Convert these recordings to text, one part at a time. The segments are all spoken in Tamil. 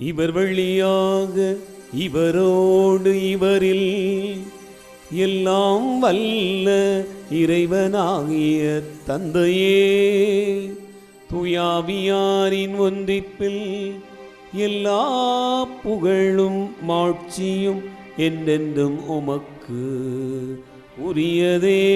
இவர் வழியாக இவரோடு இவரில் எல்லாம் வல்ல இறைவனாகிய தந்தையே. துயாவியாரின் ஒன்றிப்பில் எல்லா புகழும் மாட்சியும் என்றென்றும் உமக்கு உரியதே.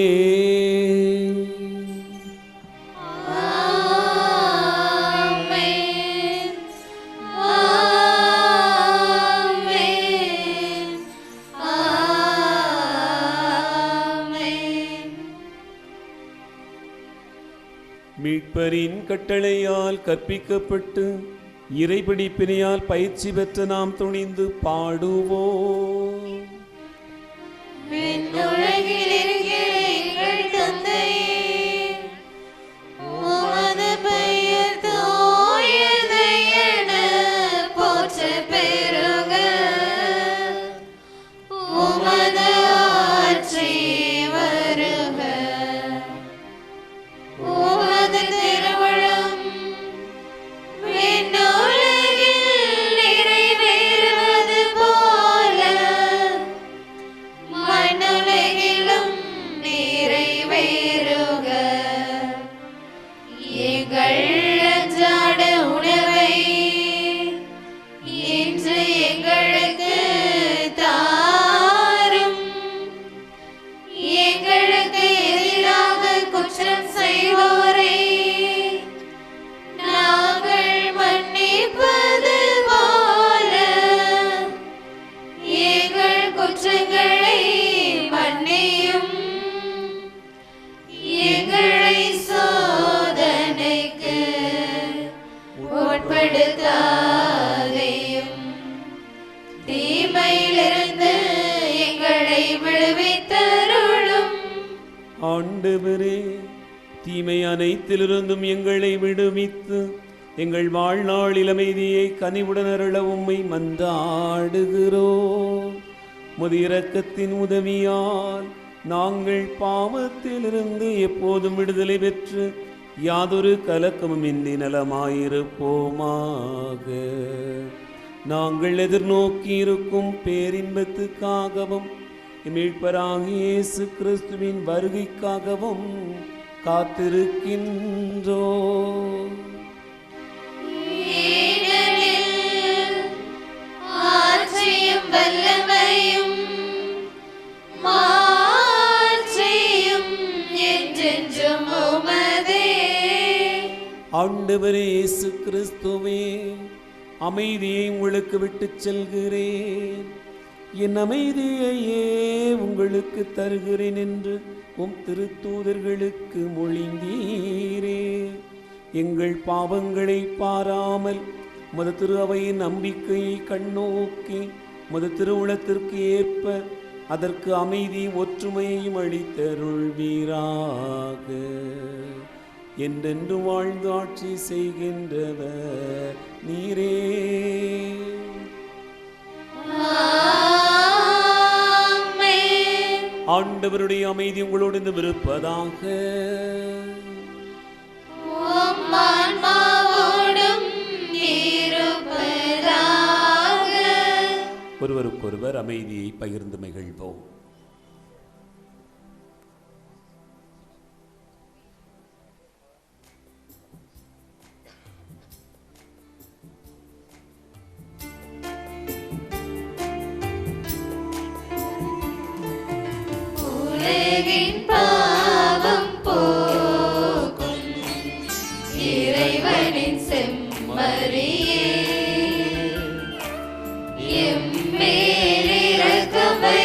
மீட்பரின் கட்டளையால் கற்பிக்கப்பட்டு இறைபிடிப்பினையால் பயிற்சி பெற்ற நாம் துணிந்து பாடுவோம். அனைத்திலிருந்தும் எங்களை விடுவித்து எங்கள் வாழ்நாளில் அமைதியை கனிவுடன் அருள உம்மை மன்றாடுகிறோம். முது இரக்கத்தின் உதவியால் நாங்கள் பாவத்திலிருந்து எப்போதும் விடுதலை பெற்று யாதொரு கலக்கமும் இந்தி நலமாயிருப்போமாக. நாங்கள் எதிர்நோக்கி இருக்கும் பேரின்பத்துக்காகவும் மீட்பராகிய இயேசு கிறிஸ்துவின் வருகைக்காகவும் காத்திருக்கின்றோ? வல்லமையும் மாட்சியும் என்றென்றும் உமதே. ஆண்டவரே இயேசு கிறிஸ்துவே அமைதியை உங்களுக்கு விட்டுச் செல்கிறேன். என் அமைதியையே உங்களுக்கு தருகிறேன் என்று உம் திருத்தூதர்களுக்கு மொழிந்தீரே. எங்கள் பாவங்களை பாராமல் மது திரு அவையின் நம்பிக்கையை கண்ணோக்கி மது திருவுளத்திற்கு ஏற்ப அதற்கு அமைதி ஒற்றுமையையும் அளித்தருள்வீராக என்றென்று வாழ்ந்து ஆட்சி செய்கின்றவர் நீரே. ஆண்டவருடைய அமைதி உங்களோடு இருந்து இருப்பதாக. ஒருவருக்கொருவர் அமைதியை பகிர்ந்து மகிழ்வோம்.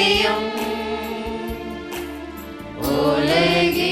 எம்மேலிரக்கமையும் உலகின்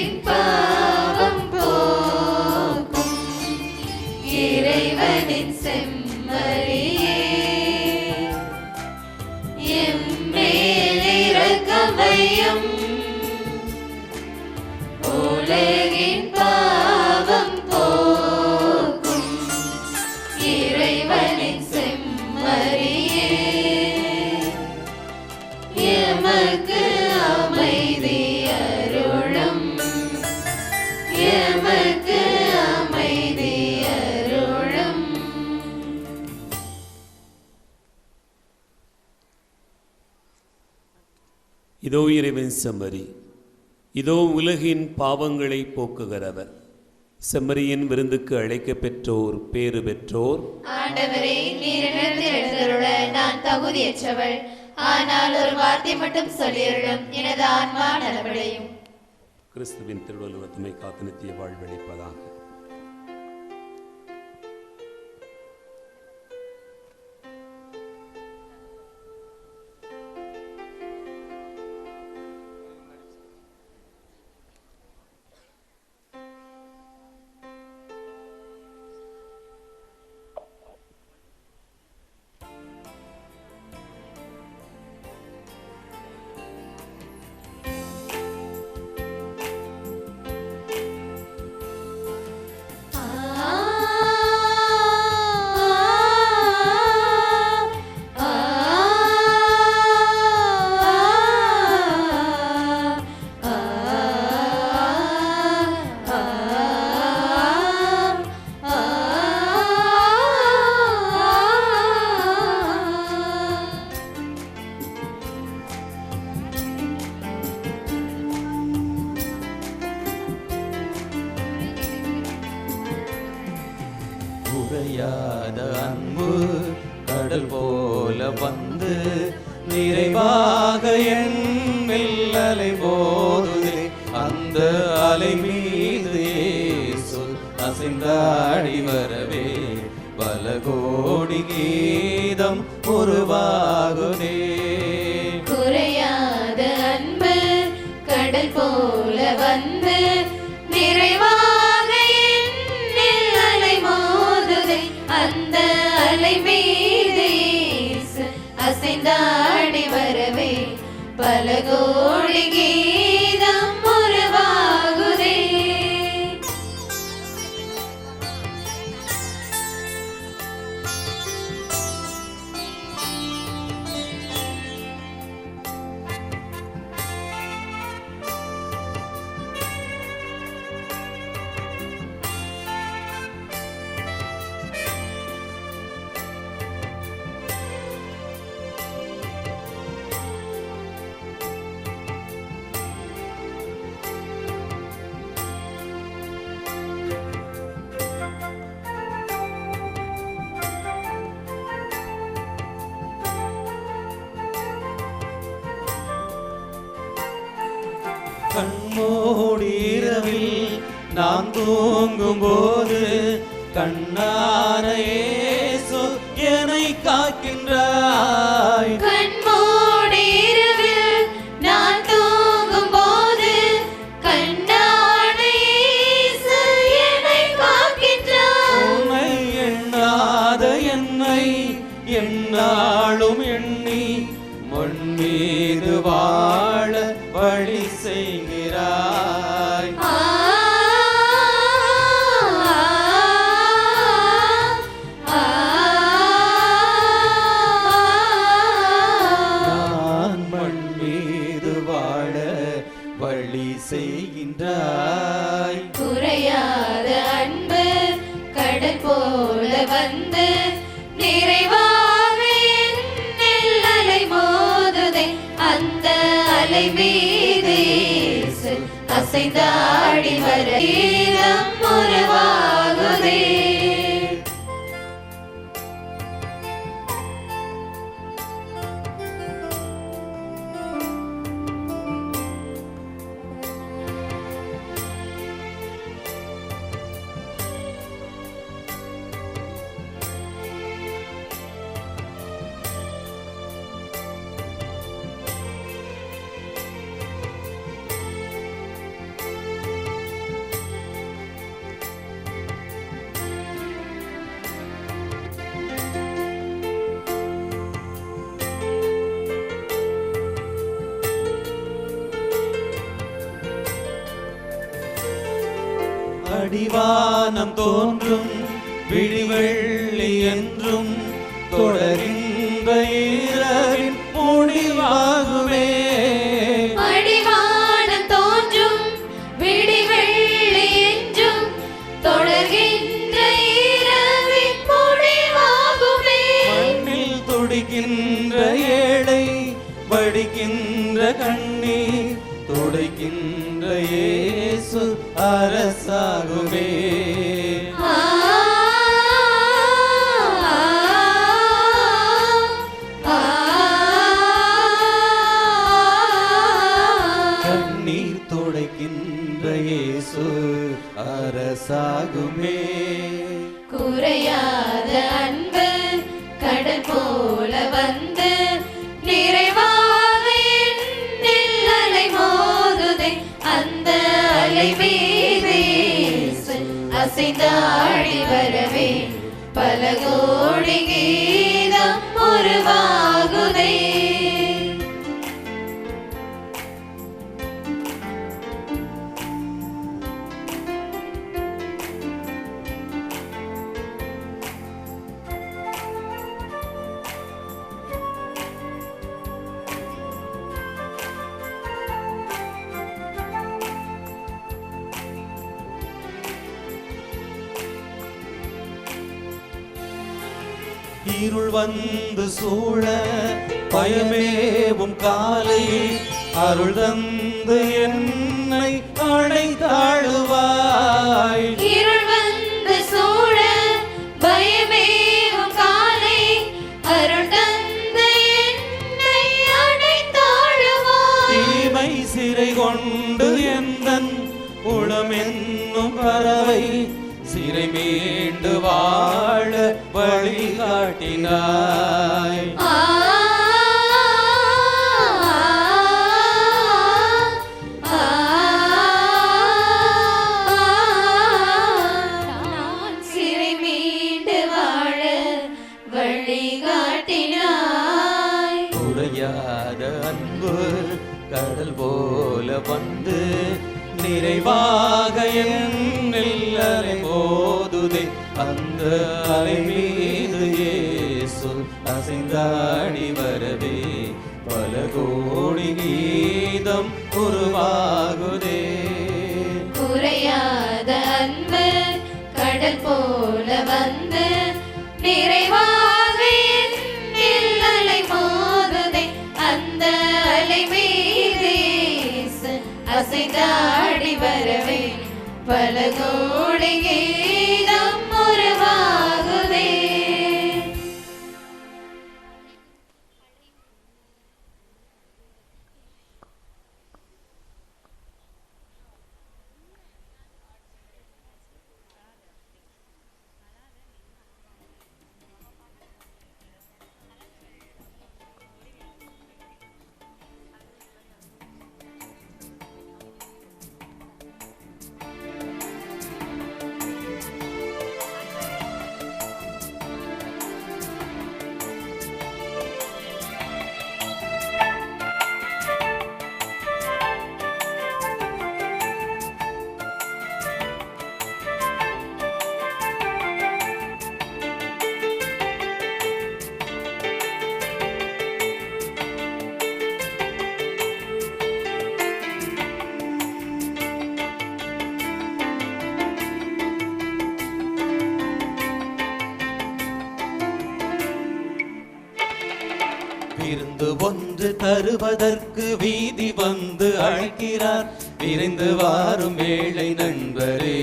இதோ இறைவன் செம்மறி. இதோ உலகின் பாவங்களை போக்குகிறவர். செம்மறியின் விருந்துக்கு அழைக்கப் பெற்றோர் பேறு பெற்றோர். நான் தகுதியற்றவள். ஆனால் ஒரு வார்த்தை மட்டும் சொல்லியருளும் எனது ஆன்மா நலமடையும். கிறிஸ்துவின் திருவள்ளுவத்துமை காத்து நித்திய வாழ்வழிப்பதாக அலை மீது நாம் தூங்கும் போது கண்ணாரையே மலை மீது அசைந்தாடி வர கீதம் அடிவானம் தோன்றும் விழிவெள்ளி என்றும் தொடர்கின்ற இரவின் முடிவாகுமே ஏழை வடிக்கின்ற கண்ணீர் துடைக்கின்ற இயேசு அரசாகுமே. அசைந்தாடி வரவே. பல கோடி கீதம் உருவாகுதே. சூழ பயமேவும் காலை அருள் தந்து என்னை அணைத்தாழுவாய். சிறை கொண்டு எந்தன் உளமென்னும் பறவை சிறை மீண்டு வாழ வழிகாட்டினாய் அசைந்தாடி வரவே பல கோடி கீதம் உருவாகுதே. குறையாத அன்பு கடல் போல வந்து நிறைவாக என்னில் அலை மோதுதே. அந்த அலை மீதே அசைந்தாடி வரவே. பல கோடி கீதம் ஒன்று தருவதற்கு வீதி வந்து அழைக்கிறார். விரைந்து வாரும் ஏழை நண்பரே.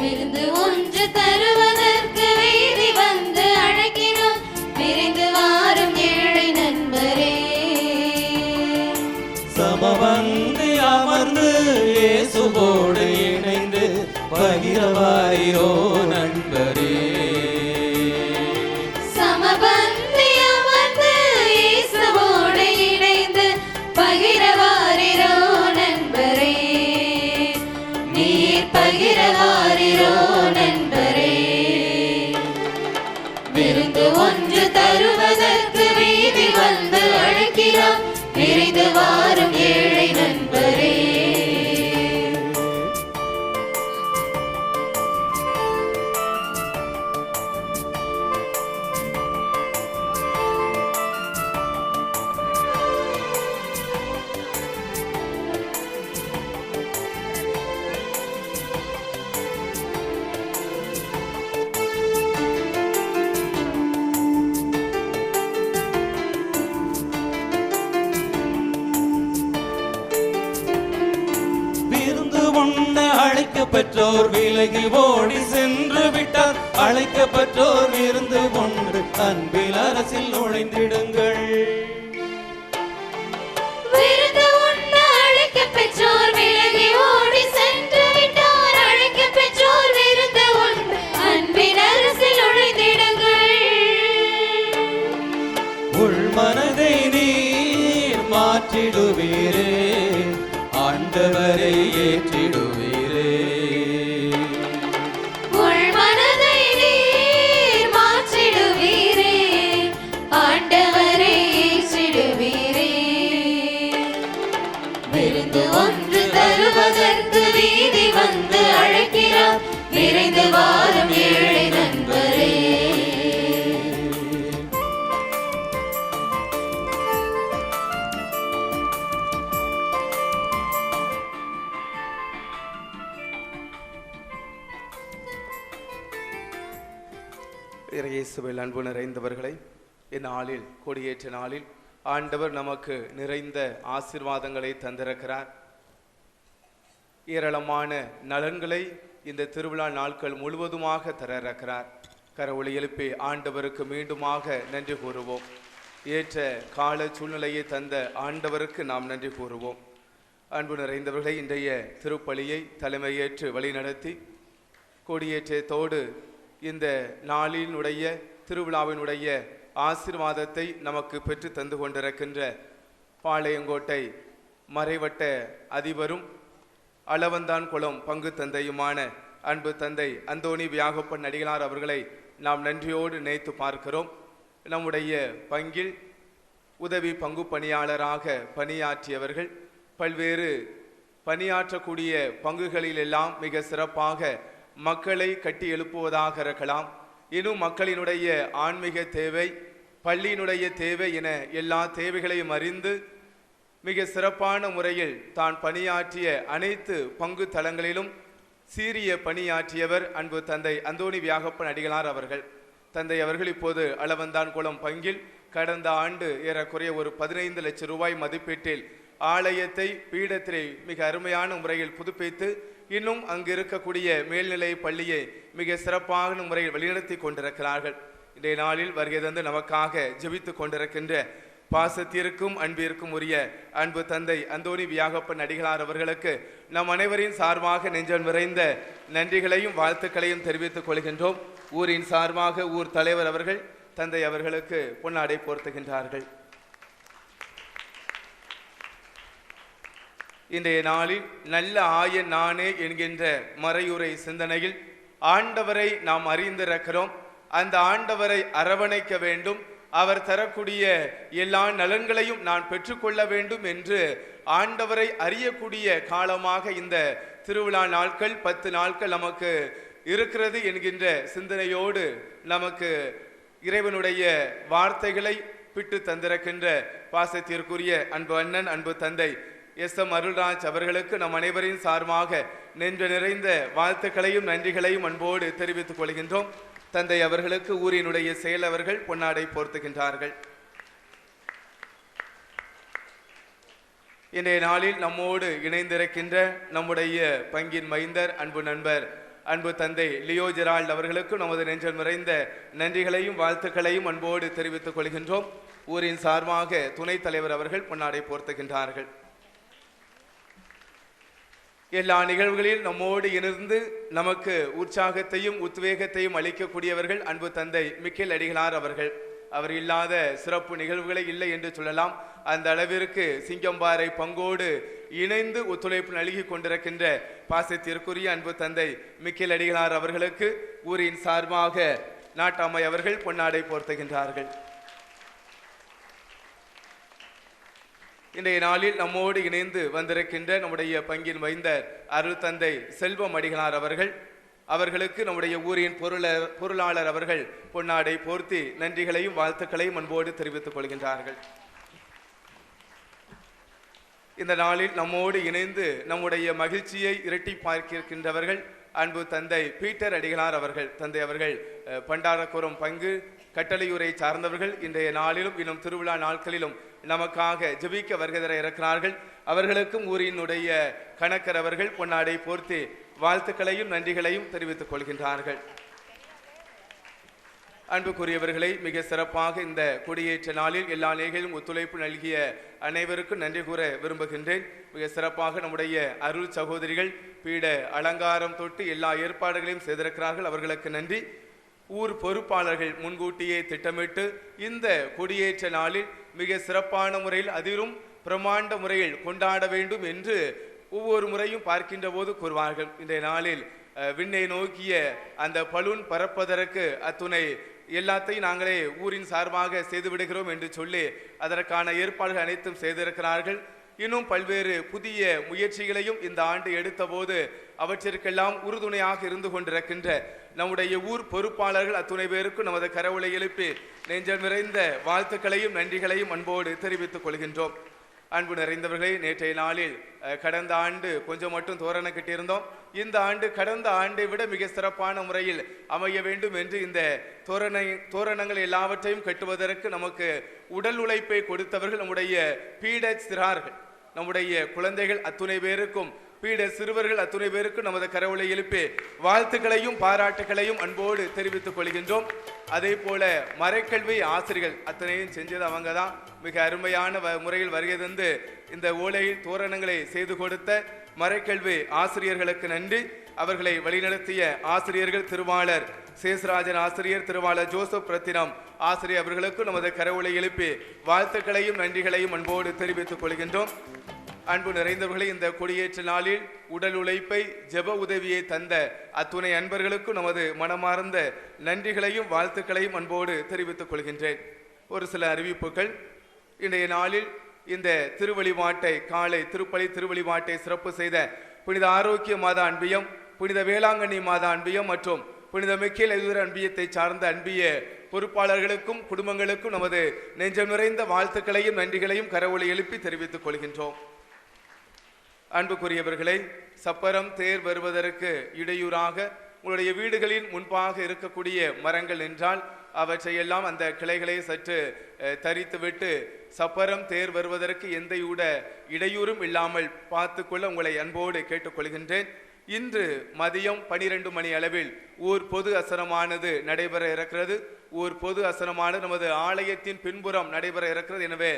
விருந்து ஒன்று தருவதற்கு வீதி வந்து அழைக்கிறோம் விரைந்து வாரும் ஏழை நண்பரே. சமவந்து அமர்ந்து இயேசுவோடு இணைந்து பகிரவாயிரோ. அழைக்கப்பட்டோர் விலகி ஓடி சென்று விட்டார். அழைக்கப்பட்டோர் இருந்து கொண்டு அன்பில் அரசில் நுழைந்திடுங்கள். வாரம் ஏழை நண்பரே. இயேசுவில் அன்பு நிறைந்தவர்களை இந்நாளில் கொடியேற்ற நாளில் ஆண்டவர் நமக்கு நிறைந்த ஆசீர்வாதங்களை தந்திருக்கிறார். ஏராளமான நலன்களை இந்த திருவிழா நாட்கள் முழுவதுமாக தர இருக்கிறார் கரவொளி எழுப்பி ஆண்டவருக்கு மீண்டுமாக நன்றி கூறுவோம். ஏற்ற கால சூழ்நிலையை தந்த ஆண்டவருக்கு நாம் நன்றி கூறுவோம். அன்பு நிறைந்தவர்களை இன்றைய திருப்பலியை தலைமையேற்று வழிநடத்தி கொடியேற்றத்தோடு இந்த நாளினுடைய திருவிழாவினுடைய ஆசீர்வாதத்தை நமக்கு பெற்று தந்து கொண்டிருக்கின்ற பாளையங்கோட்டை மறைவட்ட அதிபரும் அளவந்தான் குளம் பங்கு தந்தையுமான அன்பு தந்தை அந்தோணி வியாகப்பன் அடிகளார் அவர்களை நாம் நன்றியோடு நினைத்து பார்க்கிறோம். நம்முடைய பங்கில் உதவி பங்கு பணியாளராக பணியாற்றியவர்கள் பல்வேறு பணியாற்றக்கூடிய பங்குகளில் எல்லாம் மிக சிறப்பாக மக்களை கட்டி எழுப்புவதாக இருக்கலாம். இன்னும் மக்களினுடைய ஆன்மீக தேவை பள்ளியினுடைய தேவை என எல்லா தேவைகளையும் அறிந்து மிக சிறப்பான முறையில் தான் பணியாற்றிய அனைத்து பங்கு தளங்களிலும் சீரிய பணியாற்றியவர் அன்பு தந்தை அந்தோணி வியாகப்பன் அடிகளார் அவர்கள். தந்தை அவர்கள் இப்போது அளவந்தான் குளம் பங்கில் கடந்த ஆண்டு ஏறக்குறைய ஒரு பதினைந்து லட்சம் ரூபாய் மதிப்பீட்டில் ஆலயத்தை பீடத்திலே மிக அருமையான முறையில் புதுப்பித்து இன்னும் அங்கு இருக்கக்கூடிய மேல்நிலை பள்ளியை மிக சிறப்பான முறையில் வழிநடத்தி கொண்டிருக்கிறார்கள். இன்றைய நாளில் வருகை தந்து நமக்காக ஜெபித்து கொண்டிருக்கின்ற பாசத்திற்கும் அன்பிற்கும் உரிய அன்பு தந்தை அந்தோனி வியாகப்பன் அடிகளார் அவர்களுக்கு நம் அனைவரின் சார்பாக நெஞ்சம் நிறைந்த நன்றிகளையும் வாழ்த்துக்களையும் தெரிவித்துக் கொள்கின்றோம். ஊரின் சார்பாக ஊர் தலைவர் அவர்கள் தந்தை அவர்களுக்கு பொன்னாடை போர்த்துகின்றார்கள். இன்றைய நாளில் நல்ல ஆயன் நானே என்கின்ற மறையுரை சிந்தனையில் ஆண்டவரை நாம் அறிந்திருக்கிறோம். அந்த ஆண்டவரை அரவணைக்க வேண்டும். அவர் தரக்கூடிய எல்லா நலன்களையும் நான் பெற்றுக்கொள்ள வேண்டும் என்று ஆண்டவரை அறியக்கூடிய காலமாக இந்த திருவிழா நாட்கள் பத்து நாட்கள் நமக்கு இருக்கிறது என்கின்ற சிந்தனையோடு நமக்கு இறைவனுடைய வார்த்தைகளை பிட்டு தந்திருக்கின்ற பாசத்திற்குரிய அன்பு அண்ணன் அன்பு தந்தை எஸ் எம் அருள்ராஜ் அவர்களுக்கு நம் அனைவரின் சார்பாக நின்று நிறைந்த வாழ்த்துக்களையும் நன்றிகளையும் அன்போடு தெரிவித்துக் கொள்கின்றோம். தந்தை அவர்களுக்கு ஊரினுடைய செயலவர்கள் பொன்னாடை போர்த்துகின்றார்கள். இன்றைய நாளில் நம்மோடு இணைந்திருக்கின்ற நம்முடைய பங்கின் மைந்தர் அன்பு நண்பர் அன்பு தந்தை லியோ ஜெரால்ட் அவர்களுக்கும் நமது நெஞ்சல் நிறைந்த நன்றிகளையும் வாழ்த்துக்களையும் அன்போடு தெரிவித்துக் கொள்கின்றோம். ஊரின் சார்பாக துணைத் தலைவர் அவர்கள் பொன்னாடை போர்த்துகின்றார்கள். எல்லா நிகழ்வுகளில் நம்மோடு இணைந்து நமக்கு உற்சாகத்தையும் உத்வேகத்தையும் அளிக்கக்கூடியவர்கள் அன்பு தந்தை மிக்கேல் அடிகளார் அவர்கள். அவர் இல்லாத சிறப்பு நிகழ்வுகளே இல்லை என்று சொல்லலாம். அந்த அளவிற்கு சிங்கம்பாறை பங்கோடு இணைந்து ஒத்துழைப்பு நல்கி கொண்டிருக்கின்ற பாசத்திற்குரிய அன்பு தந்தை மிக்கேல் அடிகளார் அவர்களுக்கு ஊரின் சார்பாக நாட்டாமை அவர்கள் பொன்னாடை போர்த்துகின்றார்கள். இன்றைய நாளில் நம்மோடு இணைந்து வந்திருக்கின்ற நம்முடைய பங்கின் வைந்த அருள் தந்தை செல்வம் அடிகளார் அவர்கள். அவர்களுக்கு நம்முடைய ஊரின் பொருளர் பொருளாளர் அவர்கள் பொன்னாடை போர்த்தி நன்றிகளையும் வாழ்த்துக்களையும் அன்போடு தெரிவித்துக் கொள்கின்றார்கள். இந்த நாளில் நம்மோடு இணைந்து நம்முடைய மகிழ்ச்சியை இரட்டி பார்க்கிருக்கின்றவர்கள் அன்பு தந்தை பீட்டர் அடிகளார் அவர்கள். தந்தை அவர்கள் அஹ், பண்டாரக்குரம் பங்கு கட்டளையூரை சார்ந்தவர்கள் இன்றைய நாளிலும் இன்னும் திருவிழா நாட்களிலும் நமக்காக ஜபிக்க வருகிற இருக்கிறார்கள் அவர்களுக்கும் ஊரினுடைய கணக்கரவர்கள் பொன்னாடை போர்த்தி வாழ்த்துக்களையும் நன்றிகளையும் தெரிவித்துக் கொள்கின்றார்கள். அன்புக்குரியவர்களை மிக சிறப்பாக இந்த கொடியேற்ற நாளில் எல்லா நிலைகளிலும் ஒத்துழைப்பு நல்கிய அனைவருக்கும் நன்றி கூற விரும்புகின்றேன். மிக சிறப்பாக நம்முடைய அருள் சகோதரிகள் பீட அலங்காரம் தொட்டு எல்லா ஏற்பாடுகளையும் செய்திருக்கிறார்கள். அவர்களுக்கு நன்றி. ஊர் பொறுப்பாளர்கள் முன்கூட்டியே திட்டமிட்டு இந்த கொடியேற்ற நாளில் மிக சிறப்பான முறையில் அதிலும் பிரமாண்ட முறையில் கொண்டாட வேண்டும் என்று ஒவ்வொரு முறையும் பார்க்கின்ற போது கூறுவார்கள். இன்றைய நாளில் விண்ணை நோக்கிய அந்த பலூன் பறப்பதற்கு அத்துணை எல்லாத்தையும் நாங்களே ஊரின் சார்பாக செய்து விடுகிறோம் என்று சொல்லி அதற்கான ஏற்பாடுகள் அனைத்தும் செய்திருக்கிறார்கள். இன்னும் பல்வேறு புதிய முயற்சிகளையும் இந்த ஆண்டு எடுத்தபோது அவற்றிற்கெல்லாம் உறுதுணையாக இருந்து கொண்டிருக்கின்ற நம்முடைய ஊர் பொறுப்பாளர்கள் அத்துணை பேருக்கும் நமது கரவுளை எழுப்பி நெஞ்சம் நிறைந்த வாழ்த்துக்களையும் நன்றிகளையும் அன்போடு தெரிவித்துக் கொள்கின்றோம். அன்பு நிறைந்தவர்களே நேற்றைய நாளில் கடந்த ஆண்டு கொஞ்சம் மட்டும் தோரணம் கட்டியிருந்தோம். இந்த ஆண்டு கடந்த ஆண்டை விட மிக சிறப்பான முறையில் அமைய வேண்டும் என்று இந்த தோரணை தோரணங்கள் எல்லாவற்றையும் கட்டுவதற்கு நமக்கு உடல் உழைப்பை கொடுத்தவர்கள் நம்முடைய பீட சிறார்கள். நம்முடைய குழந்தைகள் அத்துணை பேருக்கும் பீட சிறுவர்கள் அத்துணை பேருக்கும் நமது கரவுளை எழுப்பி வாழ்த்துக்களையும் பாராட்டுகளையும் அன்போடு தெரிவித்துக் கொள்கின்றோம். அதே போல மறைக்கல்வி ஆசிரியர்கள் அத்தனையும் செஞ்சது அவங்க தான் மிக அருமையான வ- முறையில் வருகை தந்து இந்த ஓலையில் தோரணங்களை செய்து கொடுத்த மறைக்கல்வி ஆசிரியர்களுக்கு நன்றி. அவர்களை வழிநடத்திய ஆசிரியர்கள் திருவாளர் சேசராஜன் ஆசிரியர் திருவாளர் ஜோசப் ரத்தினம் ஆசிரியர் அவர்களுக்கும் நமது கரவுளை எழுப்பி வாழ்த்துக்களையும் நன்றிகளையும் அன்போடு தெரிவித்துக் கொள்கின்றோம். அன்பு நிறைந்தவர்களே இந்த கொடியேற்ற நாளில் உடல் உழைப்பை ஜெப உதவியை தந்த அத்துணை அன்பர்களுக்கும் நமது மனமார்ந்த நன்றிகளையும் வாழ்த்துக்களையும் அன்போடு தெரிவித்துக் கொள்கின்றேன். ஒரு சில அறிவிப்புகள். இன்றைய நாளில் இந்த திருவழிபாட்டை காலை திருப்பலி திருவழிபாட்டை சிறப்பு செய்த புனித ஆரோக்கிய மாத அன்பியம் புனித வேளாங்கண்ணி மாத அன்பியம் மற்றும் புனித மிக்கேல் எதிர அன்பியத்தை சார்ந்த அன்பிய பொறுப்பாளர்களுக்கும் குடும்பங்களுக்கும் நமது நெஞ்சம் நிறைந்த வாழ்த்துக்களையும் நன்றிகளையும் கரவொலி எழுப்பி தெரிவித்துக் கொள்கின்றோம். அன்புக்குரியவர்களே சப்பரம் தேர் வருவதற்கு இடையூறாக உங்களுடைய வீடுகளின் முன்பாக இருக்கக்கூடிய மரங்கள் என்றால் அவற்றையெல்லாம் அந்த கிளைகளை சற்று தரித்துவிட்டு சப்பரம் தேர் வருவதற்கு எந்த இடையூறும் இல்லாமல் பார்த்துக்கொள்ள உங்களை அன்போடு கேட்டுக்கொள்கின்றேன். இன்று மதியம் பனிரெண்டு மணி அளவில் ஊர் பொது அசனமானது நடைபெற இருக்கிறது. ஊர் பொது அசனமானது நமது ஆலயத்தின் பின்புறம் நடைபெற இருக்கிறது. எனவே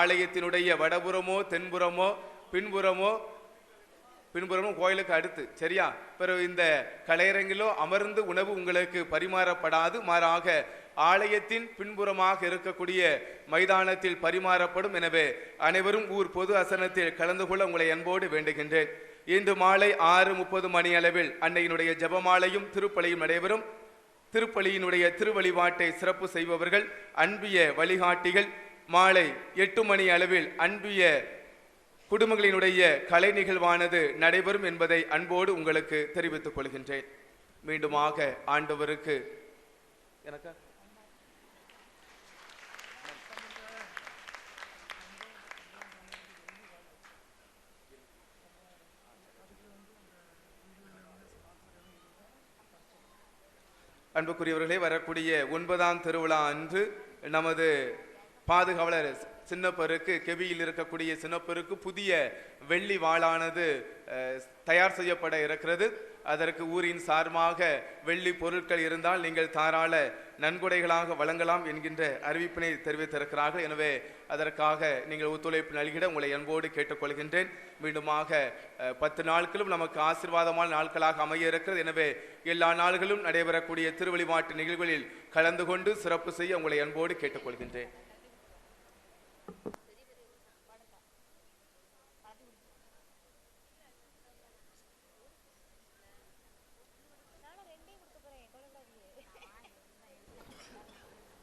ஆலயத்தினுடைய வடபுறமோ தென்புறமோ பின்புறமோ பின்புறமும் கோயிலுக்கு அடுத்து. சரியா? பிறகு இந்த கலையரங்கிலோ அமர்ந்து உணவு உங்களுக்கு பரிமாறப்படாது. மாறாக ஆலயத்தின் பின்புறமாக இருக்கக்கூடிய மைதானத்தில் பரிமாறப்படும். எனவே அனைவரும் ஊர் பொது அசனத்தில் கலந்து கொள்ள உங்களை அன்போடு வேண்டுகின்றேன். இன்று மாலை ஆறு முப்பது மணி அளவில் அன்னையினுடைய ஜெபமாலையும் திருப்பலியும் நடைபெறும். திருப்பலியினுடைய திருவழிபாட்டை சிறப்பு செய்பவர்கள் அன்பிய வழிகாட்டிகள். மாலை எட்டு மணி அளவில் அன்பிய குடும்பங்களினுடைய கலை நிகழ்வானது நடைபெறும் என்பதை அன்போடு உங்களுக்கு தெரிவித்துக் கொள்கின்றேன். மீண்டுமாக ஆண்டவருக்கு எனக்கா? அன்புக்குரியவர்களே வரக்கூடிய ஒன்பதாம் திருவிழா அன்று நமது பாதுகாவலர் சின்னப்பருக்கு கெவியில் இருக்கக்கூடிய சின்னப்பருக்கு புதிய வெள்ளி வாளானது தயார் செய்யப்பட இருக்கிறது. அதற்கு ஊரின் சார்பாக வெள்ளி பொருட்கள் இருந்தால் நீங்கள் தாராள நன்கொடைகளாக வழங்கலாம் என்கின்ற அறிவிப்பினை தெரிவித்திருக்கிறார்கள். எனவே அதற்காக நீங்கள் ஒத்துழைப்பு நல்கிட உங்களை அன்போடு கேட்டுக்கொள்கின்றேன். மீண்டுமாக பத்து நாட்களும் நமக்கு ஆசீர்வாதமான நாட்களாக அமைய இருக்கிறது. எனவே எல்லா நாள்களும் நடைபெறக்கூடிய திருவழிபாட்டு நிகழ்வுகளில் கலந்து கொண்டு சிறப்பு செய்ய உங்களை அன்போடு கேட்டுக்கொள்கின்றேன்.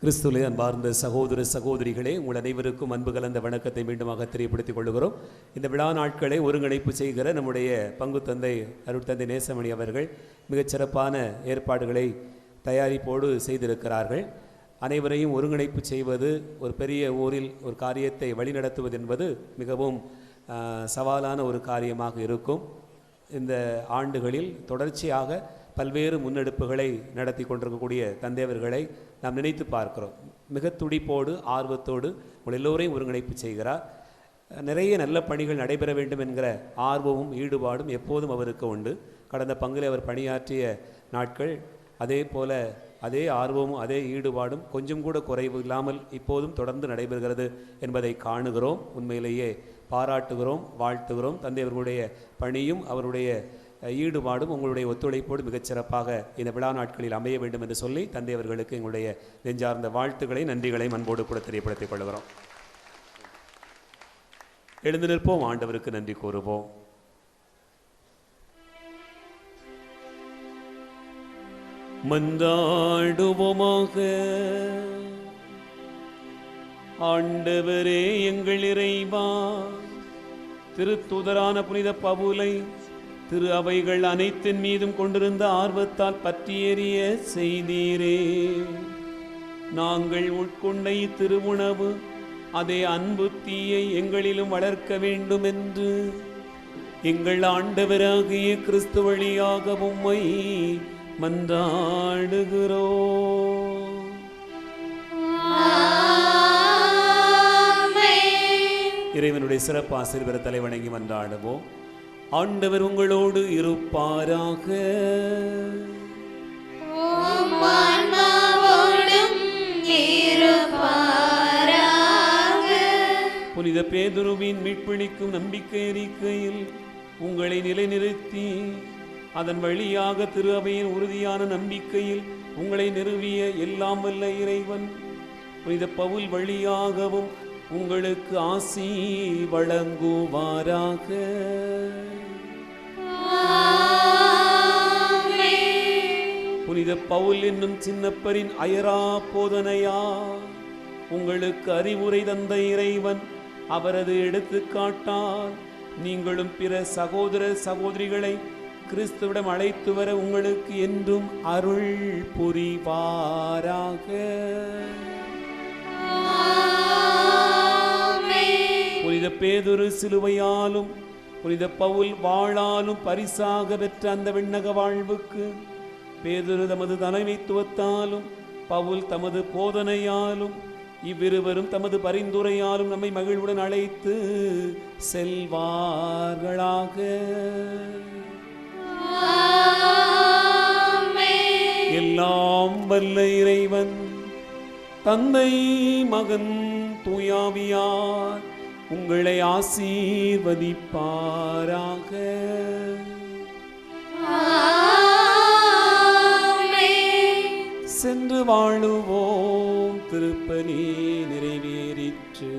கிறிஸ்துவிலே அன்பார்ந்த சகோதர சகோதரிகளே உங்கள் அனைவருக்கும் அன்பு கலந்த வணக்கத்தை மீண்டுமாக தெரியப்படுத்திக் கொள்கிறோம் இந்த விழா நாட்களை ஒருங்கிணைப்பு செய்கிற நம்முடைய பங்கு தந்தை அருட்தந்தை நேசமணி அவர்கள் மிகச்சிறப்பான ஏற்பாடுகளை தயாரிப்போடு செய்திருக்கிறார்கள். அனைவரையும் ஒருங்கிணைப்பு செய்வது ஒரு பெரிய ஊரில் ஒரு காரியத்தை வழிநடத்துவது என்பது மிகவும் சவாலான ஒரு காரியமாக இருக்கும். இந்த ஆண்டுகளில் தொடர்ச்சியாக பல்வேறு முன்னெடுப்புகளை நடத்தி கொண்டிருக்கக்கூடிய தந்தையவர்களை நாம் நினைத்து பார்க்கிறோம். மிக துடிப்போடு ஆர்வத்தோடு உங்கள் எல்லோரையும் ஒருங்கிணைப்பு செய்கிறார். நிறைய நல்ல பணிகள் நடைபெற வேண்டும் என்கிற ஆர்வமும் ஈடுபாடும் எப்போதும் அவருக்கு உண்டு. கடந்த பங்கில் அவர் பணியாற்றிய நாட்கள் அதே போல அதே ஆர்வமும் அதே ஈடுபாடும் கொஞ்சம் கூட குறைவு இல்லாமல் இப்போதும் தொடர்ந்து நடைபெறுகிறது என்பதை காணுகிறோம். உண்மையிலேயே பாராட்டுகிறோம் வாழ்த்துகிறோம். தந்தை அவர்களுடைய பணியும் அவருடைய ஈடுபாடும் உங்களுடைய ஒத்துழைப்போடு மிகச்சிறப்பாக இந்த விழா நாட்களில் அமைய வேண்டும் என்று சொல்லி தந்தை அவர்களுக்கு எங்களுடைய நெஞ்சார்ந்த வாழ்த்துக்களை நன்றிகளை அன்போடு கூட தெரியப்படுத்திக் கொள்கிறோம். எழுந்து நிற்போம் ஆண்டவருக்கு நன்றி கூறுவோம். மந்தாடுவோமாக. ஆண்டவரே எங்கள் இறைவா. திருத்துதரான புனித பவுலை திரு அவைகள் அனைத்தின் மீதும் கொண்டிருந்த ஆர்வத்தால் பற்றி எறிய செய்தீரே. நாங்கள் உட்கொண்ட இத்திருவுணவு அதே அன்பு தீயை எங்களிலும் வளர்க்க வேண்டும் என்று எங்கள் ஆண்டவராகிய கிறிஸ்து வழியாக உம்மை மன்றாடுகிறோம். இறைவனுடைய சிறப்பு ஆசீர்வாத தலைவணங்கி மன்றாடுவோம். ஆண்டவர் உங்களோடு இருப்பாராக. புனித பேதுருவின் மீட்பிணிக்கும் நம்பிக்கை அறிக்கையில் உங்களை நிலைநிறுத்தி அதன் வழியாக திரு அவையின் உறுதியான நம்பிக்கையில் உங்களை நிறுவிய எல்லாம் வல்ல இறைவன் புனித பவுல் வழியாகவும் உங்களுக்கு ஆசி வழங்குவாராக. புனித பவுல் என்னும் சின்னப்பரின் அயரா போதனையா? உங்களுக்கு அறிவுரை தந்த இறைவன் அவரது எடுத்துக்காட்டால் நீங்களும் பிற சகோதர சகோதரிகளை கிறிஸ்துவிடம் அழைத்து வர உங்களுக்கு என்றும் அருள் புரிவாராக. புனித பேதுரு சிலுவையாலும் புனித பவுல் வாளாலும் பரிசாக பெற்ற அந்த விண்ணக வாழ்வுக்கு பேதுரு தமது தலைமைத்துவத்தாலும் பவுல் தமது போதனையாலும் இவ்விருவரும் தமது பரிந்துரையாலும் நம்மை மகிழ்வுடன் அழைத்து செல்வார்களாக. எல்லாம் வல்ல இறைவன் தந்தை மகன் தூயாவியார் உங்களை ஆசீர்வதிப்பாராக. சென்று வாழுவோம் திருப்பலி நிறைவேறிற்று.